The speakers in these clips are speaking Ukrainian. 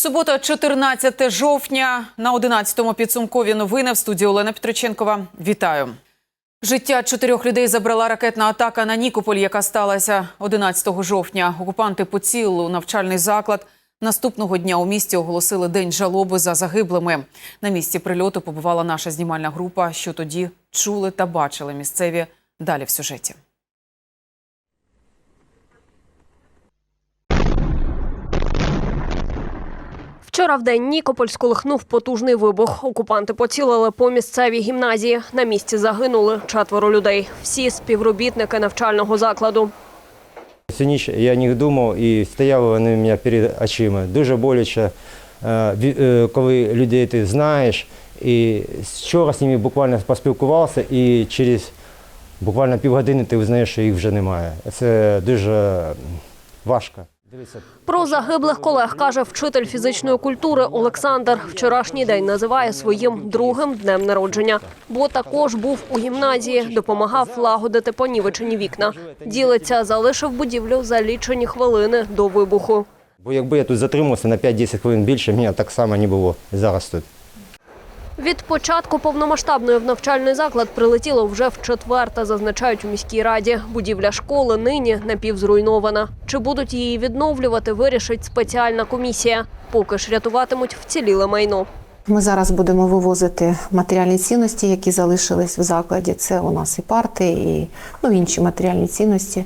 Субота, 14 жовтня. На 11-му підсумкові новини в студії Олена Петриченкова. Вітаю. Життя чотирьох людей забрала ракетна атака на Нікополь, яка сталася 11 жовтня. Окупанти поцілили у навчальний заклад. Наступного дня у місті оголосили день жалоби за загиблими. На місці прильоту побувала наша знімальна група. Що тоді чули та бачили місцеві. Далі в сюжеті. Вчора в день Нікополь сколихнув потужний вибух. Окупанти поцілили по місцевій гімназії. На місці загинули четверо людей. Всі співробітники навчального закладу. Всю ніч я них думав і стояли вони у мене перед очима. Дуже боляче, е, е, коли людей ти знаєш. І вчора з ними буквально поспілкувався, і через буквально півгодини ти узнаєш, що їх вже немає. Це дуже важко. Про загиблих колег каже вчитель фізичної культури Олександр. Вчорашній день називає своїм другим днем народження, бо також був у гімназії, допомагав лагодити понівечені вікна. Ділиться, залишив будівлю за лічені хвилини до вибуху. Бо якби я тут затримався на 5-10 хвилин більше, мене так само не було зараз тут. Від початку повномасштабної в навчальний заклад прилетіло вже в четверте, зазначають у міській раді. Будівля школи нині напівзруйнована. Чи будуть її відновлювати, вирішить спеціальна комісія. Поки ж рятуватимуть вціліле майно. Ми зараз будемо вивозити матеріальні цінності, які залишились в закладі. Це у нас і парти, і ну, інші матеріальні цінності,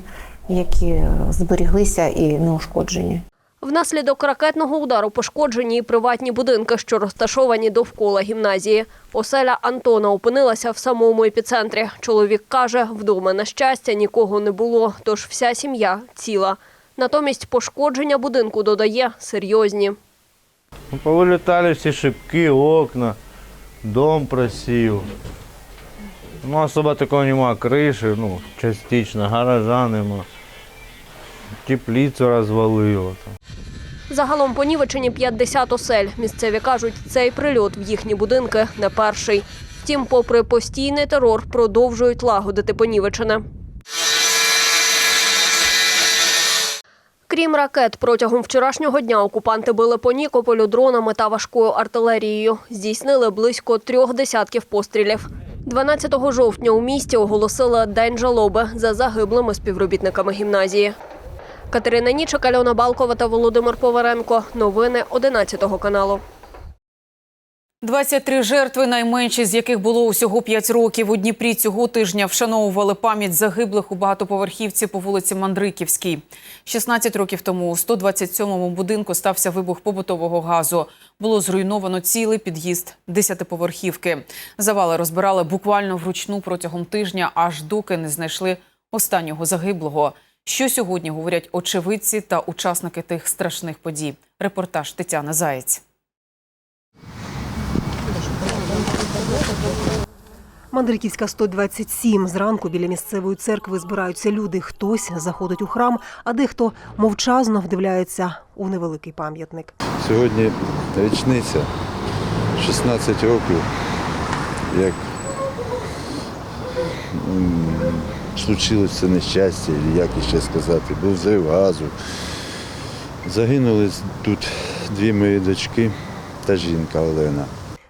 які е, зберіглися і не ушкоджені. Внаслідок ракетного удару пошкоджені і приватні будинки, що розташовані довкола гімназії. Оселя Антона опинилася в самому епіцентрі. Чоловік каже, вдома на щастя нікого не було, тож вся сім'я ціла. Натомість пошкодження будинку додає серйозні. Ну, Повилітали всі шибки, окна, дом просів. Ну, особо такого нема, криші, ну, частично, гаража нема. Теплицю розвалило. Загалом понівечені 50 осель. Місцеві кажуть, цей прильот в їхні будинки не перший. Втім, попри постійний терор, продовжують лагодити понівечене. Крім ракет, протягом вчорашнього дня окупанти били по Нікополю дронами та важкою артилерією. Здійснили близько трьох десятків пострілів. 12 жовтня у місті оголосили День жалоби за загиблими співробітниками гімназії. Катерина Нічик, Альона Балкова та Володимир Поваренко. Новини 11 каналу. 23 жертви, найменші з яких було усього 5 років. У Дніпрі цього тижня вшановували пам'ять загиблих у багатоповерхівці по вулиці Мандриківській. 16 років тому у 127-му будинку стався вибух побутового газу. Було зруйновано цілий під'їзд десятиповерхівки. Завали розбирали буквально вручну протягом тижня, аж доки не знайшли останнього загиблого. Що сьогодні говорять очевидці та учасники тих страшних подій? Репортаж Тетяна Заєць. Мандриківська 127. Зранку біля місцевої церкви збираються люди. Хтось заходить у храм, а дехто мовчазно вдивляється у невеликий пам'ятник. Сьогодні річниця 16 років, як це нещастя, як іще сказати, був взрив газу. Загинули тут дві мої дочки та жінка Олена.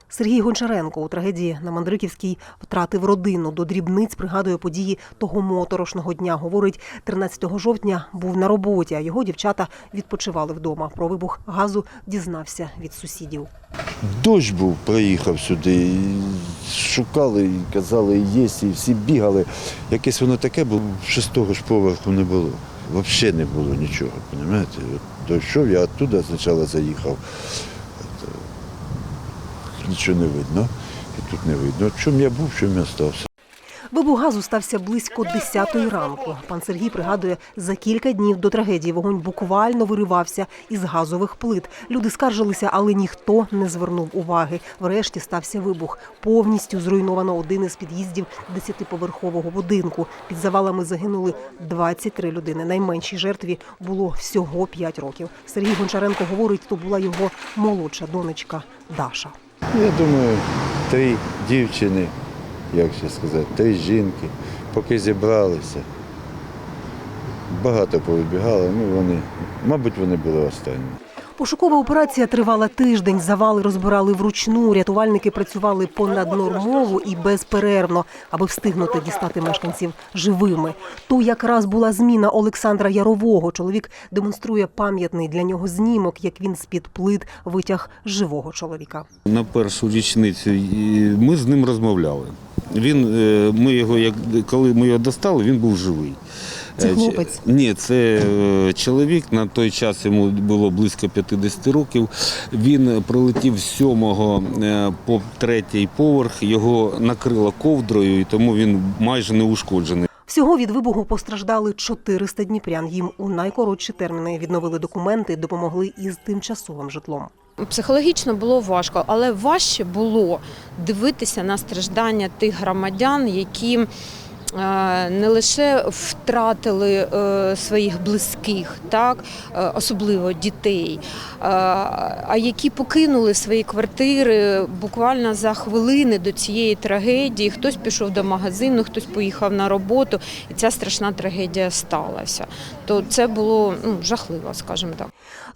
Сергій Гончаренко у трагедії на Мандриківській втратив родину. До дрібниць пригадує події того моторошного дня. Говорить, 13 жовтня був на роботі, а його дівчата відпочивали вдома. Про вибух газу дізнався від сусідів. Дощ був, приїхав сюди, шукали, казали, є, і всі бігали. Якесь воно таке було, шестого ж поверху не було. Взагалі не було нічого, розумієте? Дойшов, я оттуда спочатку заїхав. Е, Нічого не видно, і тут не видно. Чому я був, чому я стався. Вибух газу стався близько 10-ї ранку. Пан Сергій пригадує, за кілька днів до трагедії вогонь буквально виривався із газових плит. Люди скаржилися, але ніхто не звернув уваги. Врешті стався вибух. Повністю зруйновано один із під'їздів 10-поверхового будинку. Під завалами загинули 23 людини. Найменшій жертві було всього 5 років. Сергій Гончаренко говорить, то була його молодша донечка Даша. Я думаю, три дівчини, як ще сказати, три жінки, поки зібралися. Багато повибігали, ну вони, мабуть, вони були останні. Пошукова операція тривала тиждень. Завали розбирали вручну. Рятувальники працювали понаднормово і безперервно, аби встигнути дістати мешканців живими. То якраз була зміна Олександра Ярового. Чоловік демонструє пам'ятний для нього знімок, як він з-під плит витяг живого чоловіка. На першу річницю ми з ним розмовляли. Він, е, ми його, як, коли ми його достали, він був живий. Це Е, хлопець? Ні, це е, чоловік. На той час йому було близько 50 років. Він прилетів з сьомого е, по третій поверх, його накрило ковдрою, і тому він майже не ушкоджений. Всього від вибуху постраждали 400 дніпрян. Їм у найкоротші терміни відновили документи, допомогли із тимчасовим житлом. Психологічно було важко, але важче було дивитися на страждання тих громадян, які не лише втратили е, своїх близьких, так е, особливо дітей, е, а які покинули свої квартири буквально за хвилини до цієї трагедії. Хтось пішов до магазину, хтось поїхав на роботу, і ця страшна трагедія сталася. То це було ну, жахливо, скажімо так.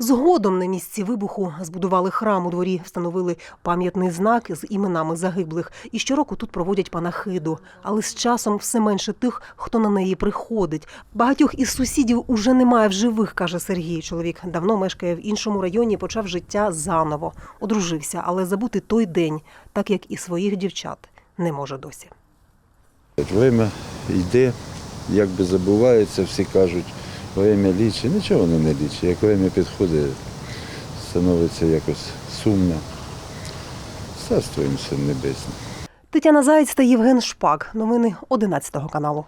Згодом на місці вибуху збудували храм у дворі, встановили пам'ятний знак з іменами загиблих. І щороку тут проводять панахиду. Але з часом все менше тих, хто на неї приходить. Багатьох із сусідів уже немає в живих, каже Сергій. Чоловік давно мешкає в іншому районі, почав життя заново. Одружився, але забути той день, так як і своїх дівчат, не може досі. Время йде, як би забувається, всі кажуть, время лічить. Нічого воно не лічить. Як время підходить, становиться якось сумно. Царство їм все небесне. Тетяна Заєць та Євген Шпак. Новини 11 каналу.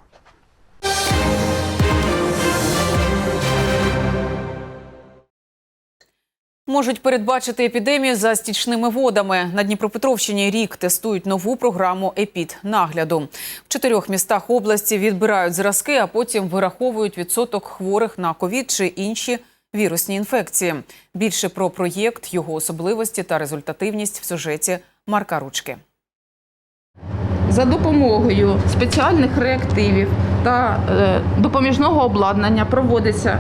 Можуть передбачити епідемію за стічними водами. На Дніпропетровщині рік тестують нову програму епід нагляду. В чотирьох містах області відбирають зразки, а потім вираховують відсоток хворих на ковід чи інші вірусні інфекції. Більше про проєкт, його особливості та результативність в сюжеті Марка Ручки. За допомогою спеціальних реактивів та е, допоміжного обладнання проводиться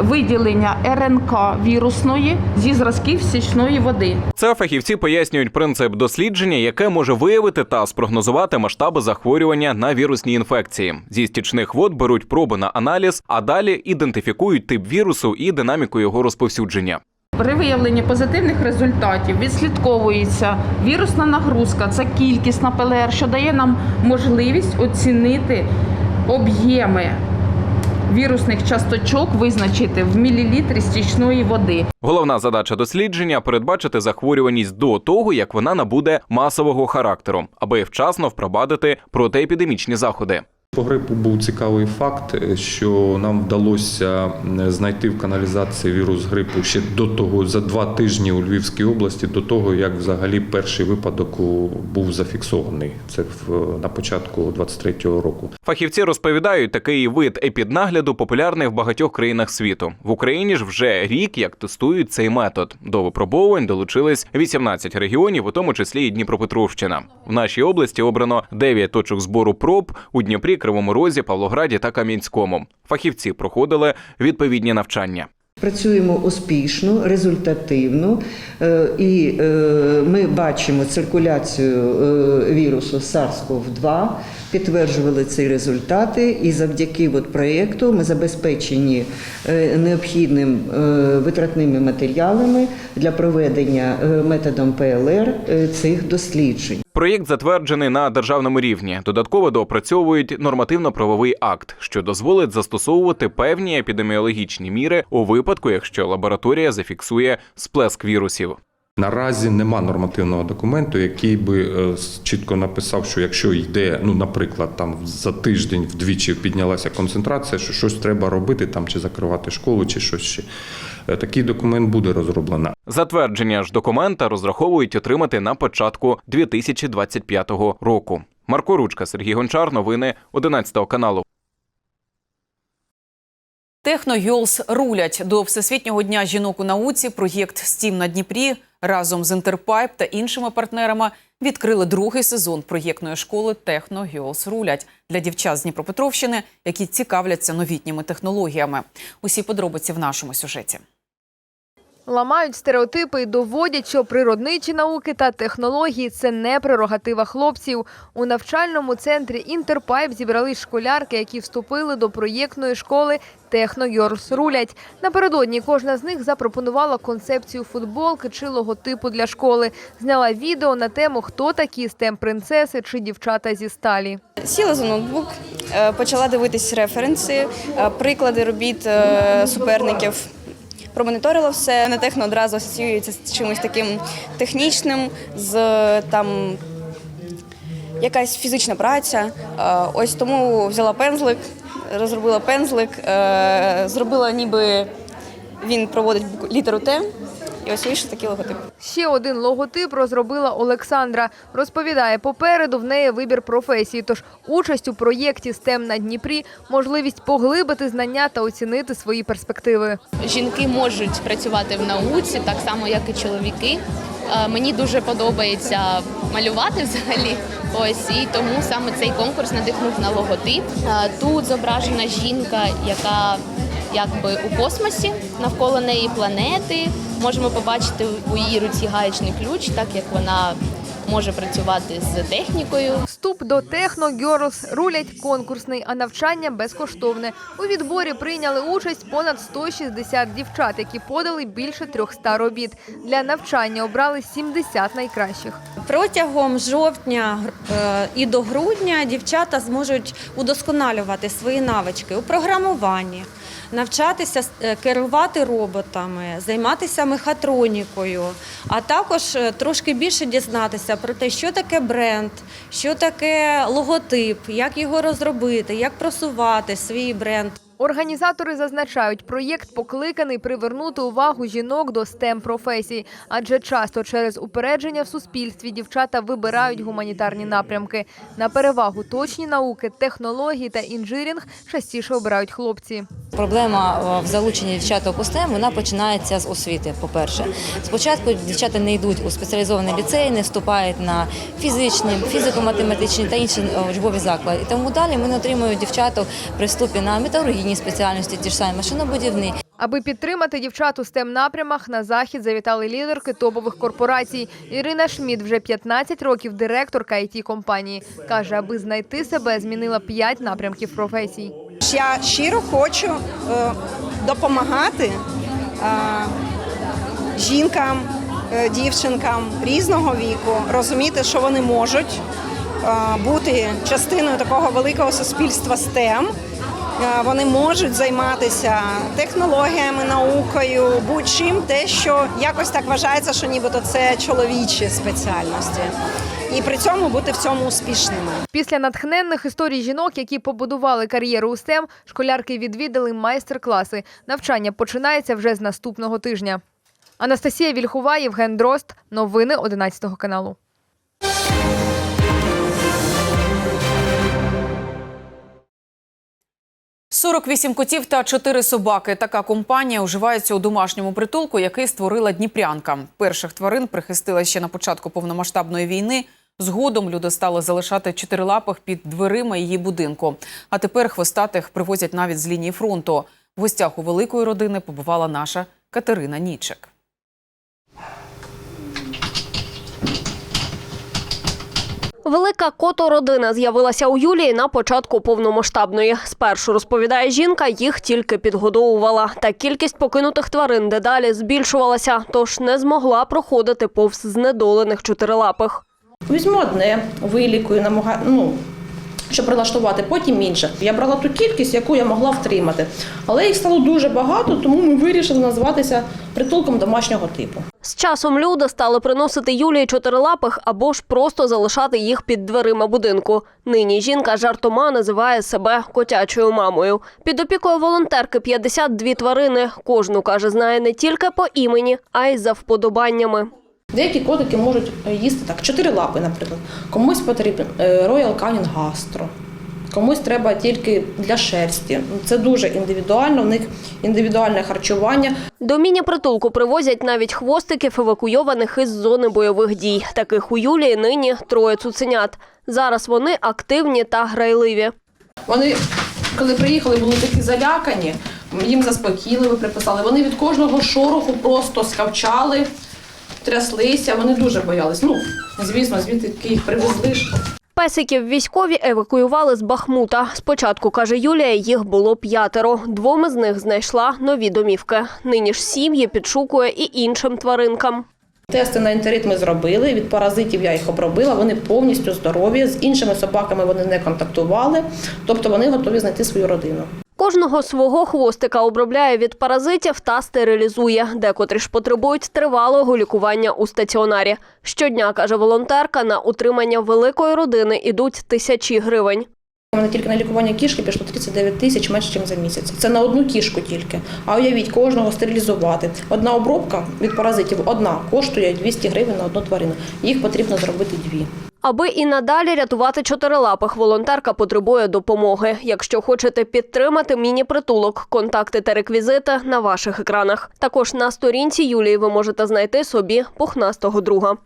виділення РНК вірусної зі зразків стічної води. Це фахівці пояснюють принцип дослідження, яке може виявити та спрогнозувати масштаби захворювання на вірусні інфекції. Зі стічних вод беруть проби на аналіз, а далі ідентифікують тип вірусу і динаміку його розповсюдження. При виявленні позитивних результатів відслідковується вірусна нагрузка, це кількість на ПЛР, що дає нам можливість оцінити об'єми вірусних часточок, визначити в мілілітрі стічної води. Головна задача дослідження передбачити захворюваність до того, як вона набуде масового характеру, аби вчасно впровадити протиепідемічні заходи. По грипу був цікавий факт, що нам вдалося знайти в каналізації вірус грипу ще до того за два тижні у Львівській області, до того як взагалі перший випадок був зафіксований. Це в на початку 23-го року. Фахівці розповідають, такий вид епіднагляду популярний в багатьох країнах світу. В Україні ж вже рік як тестують цей метод. До випробовувань долучились 18 регіонів, у тому числі і Дніпропетровщина. В нашій області обрано 9 точок збору проб у Дніпрі, Кривому Розі, Павлограді та Кам'янському. Фахівці проходили відповідні навчання. Працюємо успішно, результативно, е, і е, ми бачимо циркуляцію е, вірусу SARS-CoV-2, підтверджували ці результати, і завдяки от проєкту ми забезпечені необхідним витратними матеріалами для проведення методом ПЛР цих досліджень. Проєкт затверджений на державному рівні. Додатково доопрацьовують нормативно-правовий акт, що дозволить застосовувати певні епідеміологічні міри у випадку, якщо лабораторія зафіксує сплеск вірусів. Наразі нема нормативного документу, який би е, чітко написав, що якщо йде, ну наприклад, там за тиждень вдвічі піднялася концентрація, що щось треба робити, там чи закривати школу, чи щось ще. Е, Такий документ буде розроблено. Затвердження ж документа розраховують отримати на початку 2025 року. Марко Ручка, Сергій Гончар. Новини 11 каналу. Техногьолс рулять до Всесвітнього дня жінок у науці. Проєкт Стім на Дніпрі разом з Інтерпайп та іншими партнерами відкрили другий сезон проєктної школи Техногьолс рулять для дівчат з Дніпропетровщини, які цікавляться новітніми технологіями. Усі подробиці в нашому сюжеті. Ламають стереотипи і доводять, що природничі науки та технології це не прерогатива хлопців. У навчальному центрі Інтерпайп зібрались школярки, які вступили до проєктної школи Техногьорс рулять. Напередодні кожна з них запропонувала концепцію футболки чи логотипу для школи. Зняла відео на тему, хто такі стем принцеси чи дівчата зі сталі. Сіла за ноутбук, е, почала дивитись референси, е, приклади робіт е, суперників. Промоніторила все. На техно одразу асоціюється з чимось таким технічним, з там якась фізична праця. Е, Ось тому взяла пензлик, розробила пензлик, е, зробила ніби він проводить літеру Т, і ось вийшов такий логотип. Ще один логотип розробила Олександра. Розповідає, попереду в неї вибір професії, тож участь у проєкті STEM на Дніпрі – можливість поглибити знання та оцінити свої перспективи. Жінки можуть працювати в науці так само, як і чоловіки. Е, Мені дуже подобається малювати взагалі. Ось і тому саме цей конкурс надихнув на логотип. Е, Тут зображена жінка, яка якби у космосі навколо неї планети. Можемо побачити у її руці гаячний ключ, так як вона може працювати з технікою. Вступ до Техно Girls рулять конкурсний, а навчання безкоштовне. У відборі прийняли участь понад 160 дівчат, які подали більше 300 робіт. Для навчання обрали 70 найкращих. Протягом жовтня е, і до грудня дівчата зможуть удосконалювати свої навички у програмуванні, навчатися е, керувати роботами, займатися мехатронікою, а також е, трошки більше дізнатися про те, що таке бренд, що таке логотип, як його розробити, як просувати свій бренд. Організатори зазначають, проєкт покликаний привернути увагу жінок до stem професій, адже часто через упередження в суспільстві дівчата вибирають гуманітарні напрямки. На перевагу точні науки, технології та інжирінг частіше обирають хлопці. Проблема е, в залученні дівчаток у STEM, вона починається з освіти. По-перше, спочатку дівчата не йдуть у спеціалізований ліцей, не вступають на фізичні, фізико-математичні та інші е, учбові заклади. І тому далі ми не отримуємо дівчаток при вступі на металургійні спеціальності, ті ж самі машинобудівні. Аби підтримати дівчат у stem напрямах, на захід завітали лідерки топових корпорацій. Ірина Шмід вже 15 років директорка it компанії каже, аби знайти себе, змінила 5 напрямків професій. Я щиро хочу е, допомагати е, жінкам, е, дівчинкам різного віку, розуміти, що вони можуть е, бути частиною такого великого суспільства STEM. Е, Вони можуть займатися технологіями, наукою, будь-чим, те, що якось так вважається, що нібито це чоловічі спеціальності, і при цьому бути в цьому успішними. Після натхненних історій жінок, які побудували кар'єру у STEM, школярки відвідали майстер-класи. Навчання починається вже з наступного тижня. Анастасія Вільхова, Євген Дрозд. Новини 11 каналу. – 48 котів та 4 собаки. Така компанія уживається у домашньому притулку, який створила Дніпрянка. Перших тварин прихистила ще на початку повномасштабної війни. Згодом люди стали залишати чотирилапих під дверима її будинку. А тепер хвостатих привозять навіть з лінії фронту. В гостях у великої родини побувала наша Катерина Нічик. Велика котородина з'явилася у Юлії на початку повномасштабної. Спершу розповідає жінка, їх тільки підгодовувала. Та кількість покинутих тварин дедалі збільшувалася, тож не змогла проходити повз знедолених чотирилапих. Візьму одне, вилікую, намагаю, ну, щоб прилаштувати, потім інше. Я брала ту кількість, яку я могла втримати. Але їх стало дуже багато, тому ми вирішили назватися притулком домашнього типу. З часом люди стали приносити Юлії чотирилапих або ж просто залишати їх під дверима будинку. Нині жінка жартома називає себе котячою мамою. Під опікою волонтерки 52 тварини. Кожну, каже, знає не тільки по імені, а й за вподобаннями. Деякі котики можуть е, їсти так, чотири лапи, наприклад. Комусь потрібен е, Royal Canin Gastro, комусь треба тільки для шерсті. Це дуже індивідуально, в них індивідуальне харчування. До міні-притулку привозять навіть хвостиків евакуйованих із зони бойових дій. Таких у Юлії нині троє цуценят. Зараз вони активні та грайливі. Вони, коли приїхали, були такі залякані. їм заспокійливо приписали. Вони від кожного шороху просто скавчали, тряслися. Вони дуже боялись. Ну, звісно, звідки їх привезли. ж. Песиків військові евакуювали з Бахмута. Спочатку, каже Юлія, їх було п'ятеро. Двом із них знайшла нові домівки. Нині ж сім'ї підшукує і іншим тваринкам. Тести на інтерит ми зробили. Від паразитів я їх обробила. Вони повністю здорові. З іншими собаками вони не контактували, тобто вони готові знайти свою родину. Кожного свого хвостика обробляє від паразитів та стерилізує. Декотрі ж потребують тривалого лікування у стаціонарі. Щодня, каже волонтерка, на утримання великої родини ідуть тисячі гривень. У мене тільки на лікування кішки пішло 39 тисяч менше, ніж за місяць. Це на одну кішку тільки. А уявіть, кожного стерилізувати. Одна обробка від паразитів одна коштує 200 гривень на одну тварину. Їх потрібно зробити дві. Аби і надалі рятувати чотирилапих, волонтерка потребує допомоги. Якщо хочете підтримати міні-притулок, контакти та реквізити на ваших екранах. Також на сторінці Юлії ви можете знайти собі пухнастого друга.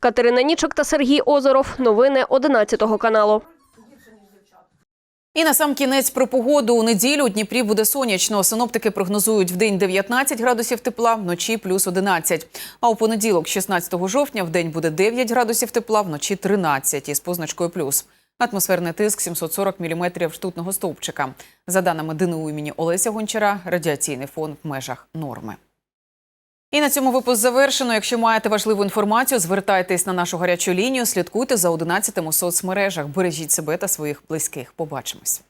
Катерина Нічок та Сергій Озеров. Новини 11 каналу. І на сам кінець про погоду у неділю у Дніпрі буде сонячно. Синоптики прогнозують в день 19 градусів тепла, вночі плюс 11. А у понеділок, 16 жовтня, в день буде 9 градусів тепла, вночі 13 із позначкою плюс. Атмосферний тиск 740 мм ртутного стовпчика. За даними ДНУ імені Олеся Гончара, радіаційний фон в межах норми. І на цьому випуск завершено. Якщо маєте важливу інформацію, звертайтесь на нашу гарячу лінію. Слідкуйте за 11 у соцмережах. Бережіть себе та своїх близьких. Побачимось.